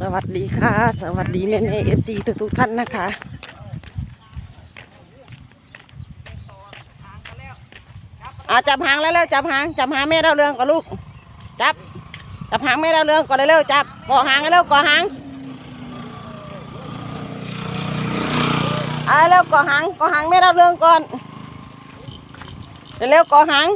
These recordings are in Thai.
สวัสดีค่ะ สวัสดีแม่แม่เอฟซีทุกๆท่านนะคะอาจับหางแล้วเร็วจับหางจับหางแม่เราเรื่องก่อนลูก จับ จับหางแม่เราเรื่องก่อนเร็วๆจับก่อหางเร็วก่อหางเอาเร็วก่อหางก่อหางแม่เราเรื่องก่อนเร็วๆก่อหาง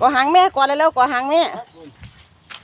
ก่อหางแม่ก่อนเร็วๆก่อหางแม่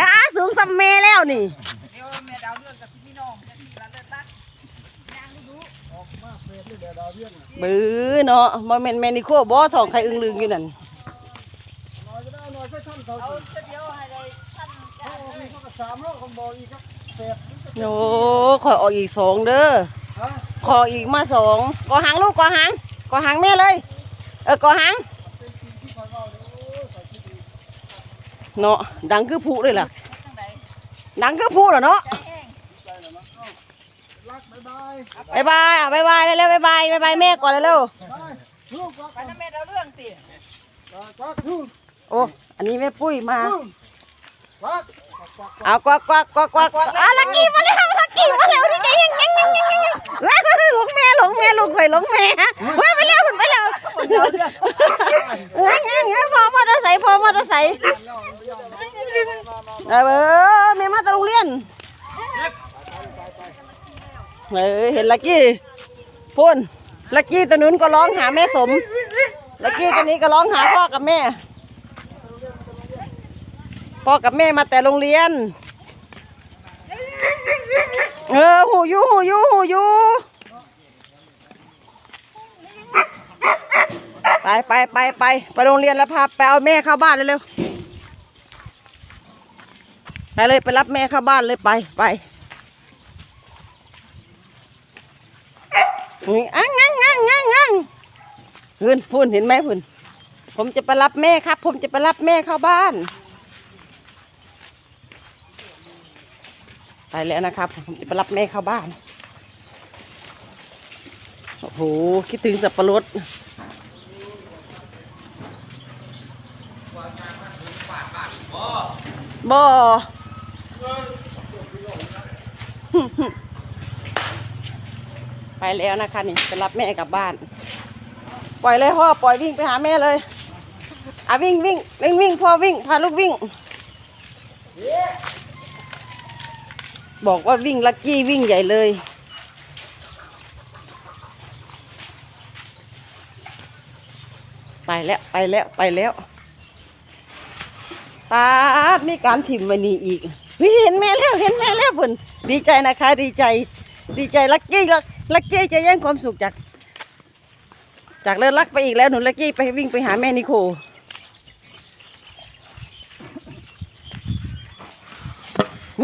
อ่าสูงซัมเมแล้วนี่บื้อเนาะบ่แม่นแมนิโคบ่ทองใครอึ้งลึงอยู่นั่นโอ้ขอออกอีกสองเด้อขออีกมาสองกอหางลูกกอหางกอหางแม่เลย เออกอหาง เนาะดังคือผู้เลยล่ะ ดังคือผู้เหรอเนาะบายบายอะบายบายเร็วๆบายบายบายบายแม่ก่อนเร็วไปทำแม่เราเรื่องสิๆโอ้อันนี้แม่ปุ้ยมาเอากวักกวักกวักกวักอะลักกี้มาแล้วลักกี้มาแล้วนี่จะยังยังยังยังยังว้าวหลงแม่หลงแม่หลงข่อยหลงแม่ว้ายไปแล้วไปแล้วยังยังยังพอมอเตอร์ไซค์พอมอเตอร์ไซค์ เออแม่มาตะโรงเรียนเออเห็นลักกี้พ่นลักกี้ตัวนู้นก็ร้องหาแม่สมลักกี้ตัวนี้ก็ร้องหาพ่อกับแม่ พ่อกับแม่มาแต่โรงเรียน เออหูยูหูยูหูยูไปไปไปไปไปโรงเรียนแล้วพาไปเอาแม่เข้าบ้านเร็วๆ ไปเลยไปรับแม่เข้าบ้านเลยไปไปนี่อังอังอังอังอังพื้นพูนเห็นไหมพูนผมจะไปรับแม่ครับ ผมจะไปรับแม่เข้าบ้าน ไปแล้วนะครับ ผมจะไปรับแม่เข้าบ้านโอ้โหคิดถึงสับปะรดบอ ไปแล้วนะคะนี่ไปรับแม่กลับบ้าน ปล่อยเลยพ่อปล่อยวิ่งไปหาแม่เลยอะวิ่งวิ่งวิ่งวิ่งพ่อวิ่งพาลูกวิ่ง บอกว่าวิ่งลักกี้วิ่งใหญ่เลยไปแล้วไปแล้วไปแล้วปาดมีการถิ่มวันนี้อีก เฮ้ยเห็นแม่แล้วเห็นแม่แล้วเพิ่นดีใจนะคะ ดีใจ ดีใจลักกี้ลักลักกี้จะแย่งความสุขจาก จากเลิศลักไปอีกแล้วหนูลักกี้ไปวิ่งไปหาแม่นิโค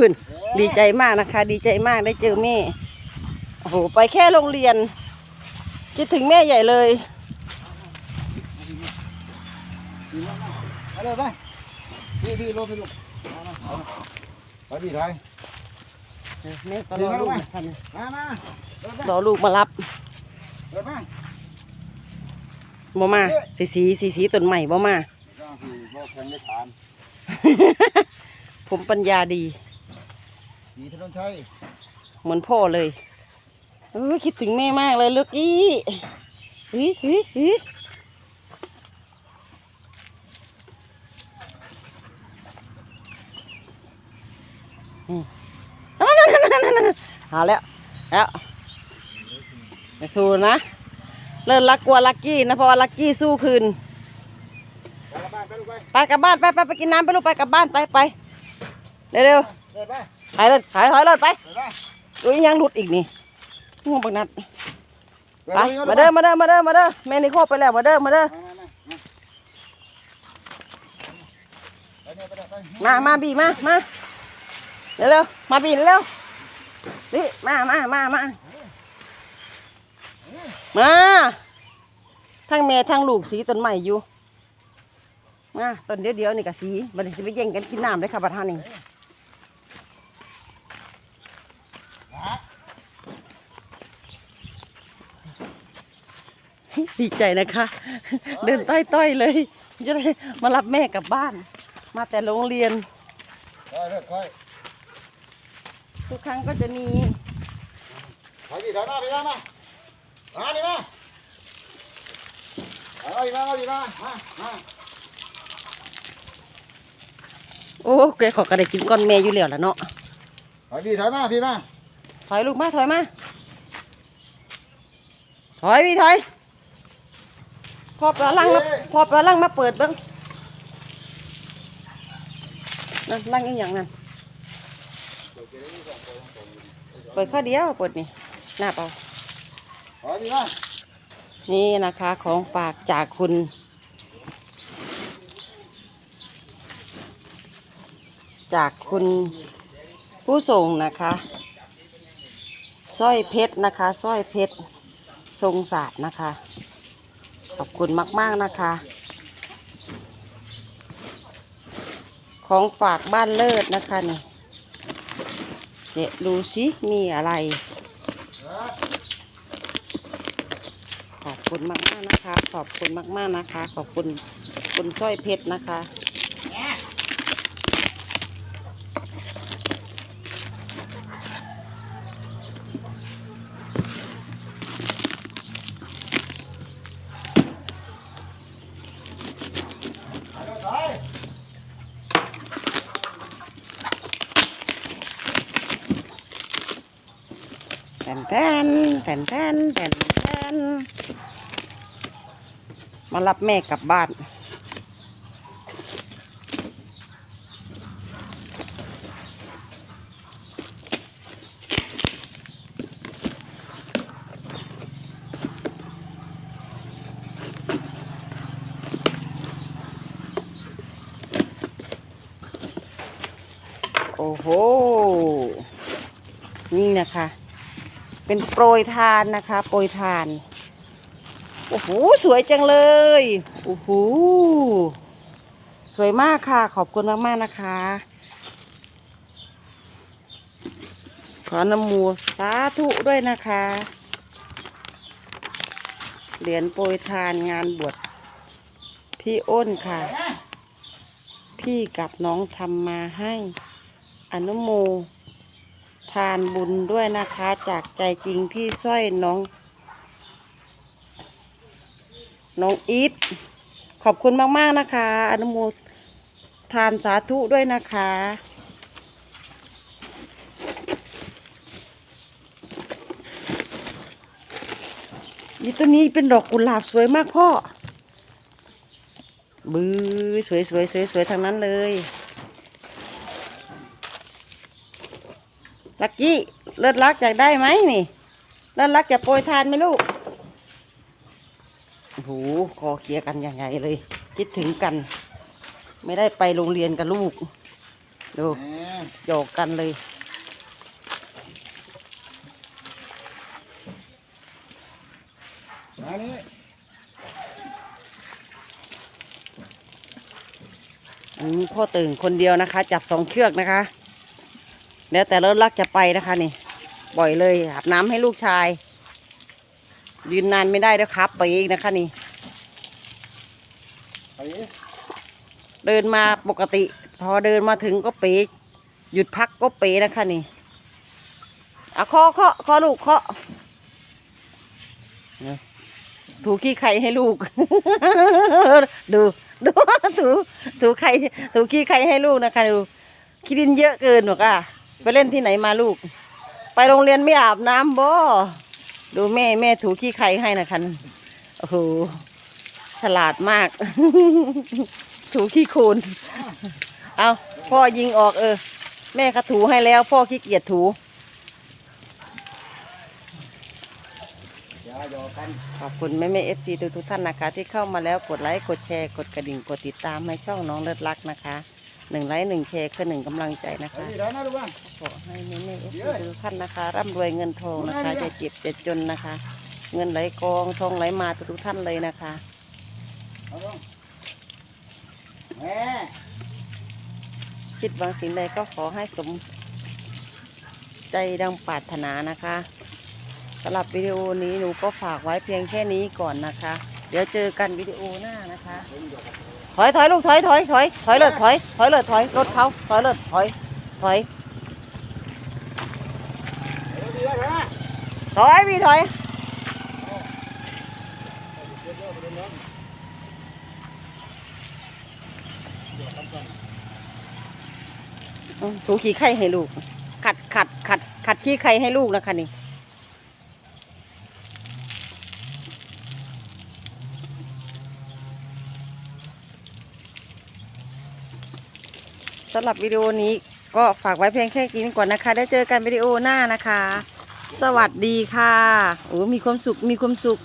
มื่นดีใจมากนะคะ ดีใจมากได้เจอแม่โอ้โหไปแค่โรงเรียนคิดถึงแม่ใหญ่เลยไปเลยไปพี่พี่ลงไปลูก อานะเอานะไปพี่ไทยแม่ก็รอลูกนะคะเนี่ยมามาเดินไปรอลูกมารับเดินไปบ่มาสีสีสีสีต้นใหม่บ่มา ก็คือโลกแข่งได้ทานผมปัญญาดี ดีถนนชัยเหมือนพ่อเลยเออคิดถึงแม่มากเลยลูกอีฮิฮิฮิอืมนั่นนั่นนั่นนั่นนั่น หาแล้วแล้วไม่สู้นะเลิศรักกลัวลักกี้นะเพราะว่าลักกี้สู้คืนไปกลับบ้านไปไปไปกินน้ำไปลูกไปกลับบ้านไปไปเร็วเร็วเดินไปๆไปเลยถอยถอยเลยไปดินไปอุ้ยยังหลุดอีกนี่ง่วงบักนัดไปมาเด้อมาเด้อมาเด้อมาเด้อแม่นิโคไปแล้วมาเด้อมาเด้อมามาบีมามา เร็วๆมาบินเร็วนี่มามามามามาทั้งแม่ทั้งลูกสีต้นใหม่อยู่มาต้นเดียวเดียวๆนี่กับสีบันจะไปแย่งกันกินน้ำเลยค่ะบัดท่านนี่ดีใจนะคะ เดินต้อยๆเลยจะได้มารับแม่กลับบ้าน มาแต่โรงเรียนค่อยค่อย ทุกครั้งก็จะมีถอยดีถอยมาพี่มามามาดิมาเอาดีมาเอาดีมามามาโอ้แกขอกระไดกินก้อนแม่อยู่แล้วล่ะเนาะถอยดีถอยมาพี่มาถอยลูกมาถอยมาถอยพี่ถอยพอปลาลังมาพอปลาลังมาเปิดเบ้างนั่นลังอีกอย่างนั้น เปิดข้อเดียวเปิดนี่หน้าเปล่าถอยดีมานี่นะคะของฝากจากคุณ จากคุณผู้ส่งนะคะสร้อยเพชรนะคะสร้อยเพชรทรงศาสตร์นะคะ ขอบคุณมาก ๆ นะคะ ของฝากบ้านเลิศนะคะนี่ เดี๋ยวดูสิมีอะไร ขอบคุณมากมากๆนะคะ ขอบคุณมากมากๆนะคะ ขอบคุณคุณสร้อยเพชรนะคะ นแทนแทนแทนแทนแทนมารับแม่กลับบ้านโอ้โห นี่นะคะ เป็นโปรยทานนะคะ โปรยทาน โอ้โห สวยจังเลย โอ้โห สวยมากค่ะ ขอบคุณมากๆนะคะ ขอนำมูสาธุด้วยนะคะ เหรียญโปรยทานงานบวชพี่อ้นค่ะ พี่กับน้องทำมาให้อนุโม ทานบุญด้วยนะคะ จากใจจริงพี่สร้อยน้อง น้องอีทขอบคุณมาก ๆ นะคะ อนุโมทานสาธุด้วยนะคะนี่ตัวนี้เป็นดอกกุหลาบสวยมากพ่อ บื้อสวยสวยสวยสวยๆทางนั้นเลย ลักกี้เลิศรักอยากได้ไหมนี่ เลิศรักจะโปรยทานไหมลูกโอ้โหคอเคลียร์กันอย่างไงเลย คิดถึงกัน ไม่ได้ไปโรงเรียนกับลูก ดูแหมหยอกกันเลย มานี่อันนี้พ่อตื่นคนเดียวนะคะ จับสองเชือกนะคะ แล้วแต่เลิศรักจะไปนะคะนี่บ่อยเลยอาบน้ำให้ลูกชาย ยืนนานไม่ได้แล้วครับ ไปอีกนะคะนี่เดินมาปกติ พอเดินมาถึงก็เป๋หยุดพักก็เป๋นะคะนี่อะเคาะเคาะเคาะลูกเคาะถูขี้ไข่ให้ลูก ดูดูถูถูไข่ถูขี้ไข่ให้ลูกนะคะดูขี้ดินเยอะเกินหรอกอะ ไปเล่นที่ไหนมาลูก ไปโรงเรียนไม่อาบน้ำบ่ดูแม่แม่ถูขี้ไข่ให้นะคะโอ้โหฉลาดมาก ถูขี้โคลนเอาพ่อยิงออกเออ แม่ก็ถูให้แล้ว พ่อขี้เกียจถูขอบคุณแม่แม่เอฟซีทุกทุกท่านนะคะ ที่เข้ามาแล้วกดไลค์กดแชร์กดกระดิ่งกดติดตามให้ช่องน้องเลิศรักนะคะ หนึ่งไลค์หนึ่งแชร์คือหนึ่งกำลังใจนะคะขอให้แม่แม่เอฟซีทุกท่านนะคะร่ำรวยเงินทองนะคะจะเจ็บจะจนนะคะ เงินไหลกองทองไหลมาทุกท่านเลยนะคะคิดบางสิ่งใดก็ขอให้สมใจดังปรารถนานะคะสำหรับวิดีโอนี้หนูก็ฝากไว้เพียงแค่นี้ก่อนนะคะ เดี๋ยวเจอกันวิดีโอหน้านะคะ ถอยถอยลูกถอยถอยถอยถอยเลยถอยถอยเลยถอยรถเขาถอยเลยถอยถอยเดี๋ยวดีได้ไหมถอยพี่ถอยอืมถูขี้ไข่ให้ลูก ขัดขัดขัดขัดขี้ไข่ให้ลูกนะคะนี่ สำหรับวิดีโอนี้ก็ฝากไว้เพียงแค่นี้ก่อนนะคะ ได้เจอกันวิดีโอหน้านะคะ สวัสดีค่ะโอ้มีความสุขมีความสุข